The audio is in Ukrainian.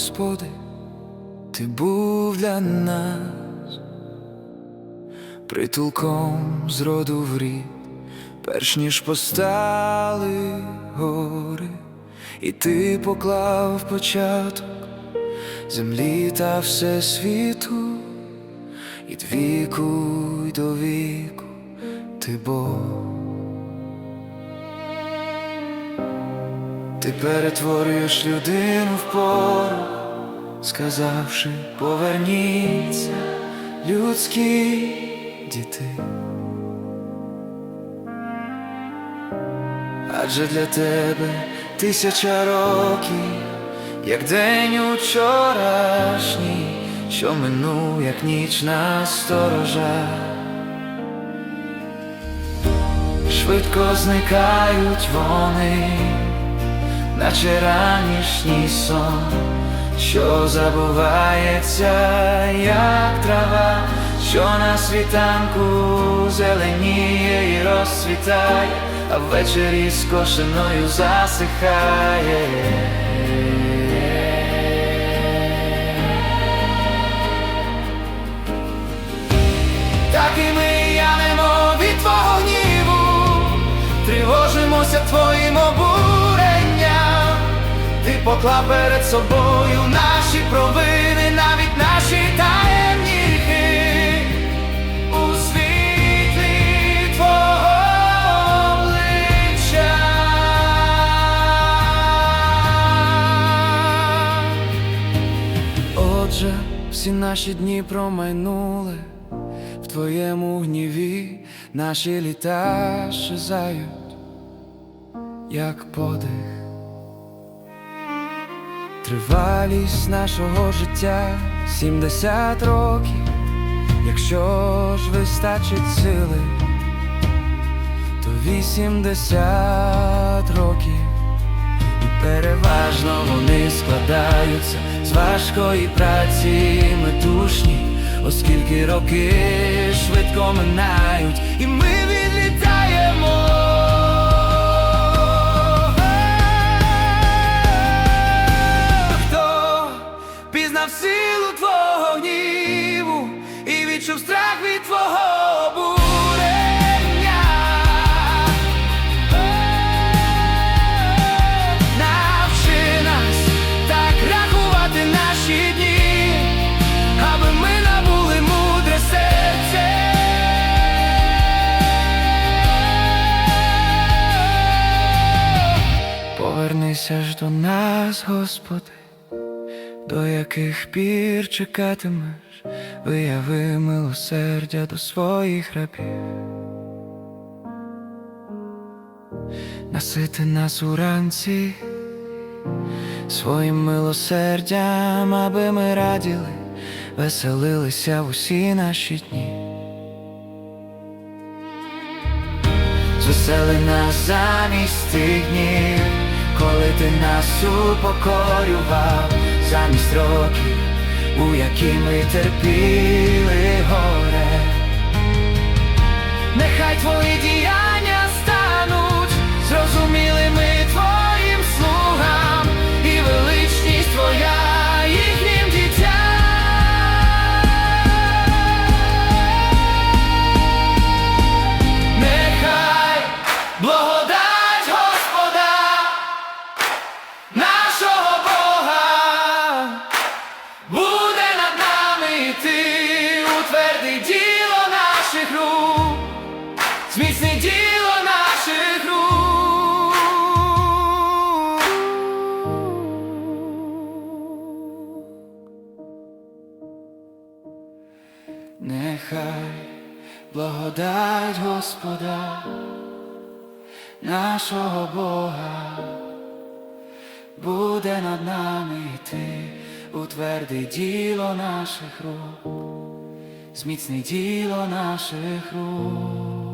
Господи, Ти був для нас притулком з роду в рід, перш ніж постали гори, і ти поклав початок землі та всесвіту, і від віку й до віку ти Бог. Ти перетворюєш людину в пору, сказавши, поверніться, людські діти. Адже для тебе тисяча років, як день учорашній, що минув, як ніч на сторожа. Швидко зникають вони наче ранішній сон, що забувається, як трава, що на світанку зеленіє і розцвітає, а ввечері скошеною засихає. Так і ми янемо від твого гніву, тривожимося твоїм обуренням. Поклав перед собою наші провини, навіть наші таємні гріхи у світлі твого обличчя. Отже, всі наші дні промайнули в твоєму гніві, наші літа щезають, як подих. Тривалість нашого життя 70 років, якщо ж вистачить сили, то 80 років. І переважно вони складаються з важкої праці метушні, оскільки роки швидко минають, і ми відлітаємо. Повернися ж до нас, Господи, до яких пір чекатимеш, вияви милосердя до своїх рабів. Насити нас уранці своїм милосердям, аби ми раділи, веселилися в усі наші дні. Звесели нас замість тих днів, коли ти нас упокорював, замість років, у які ми терпіли горе. Нехай твої діяння зміцни діло наших рук. Нехай благодать Господа, нашого Бога, буде над нами йти, утверди діло наших рук, зміцни діло наших рук.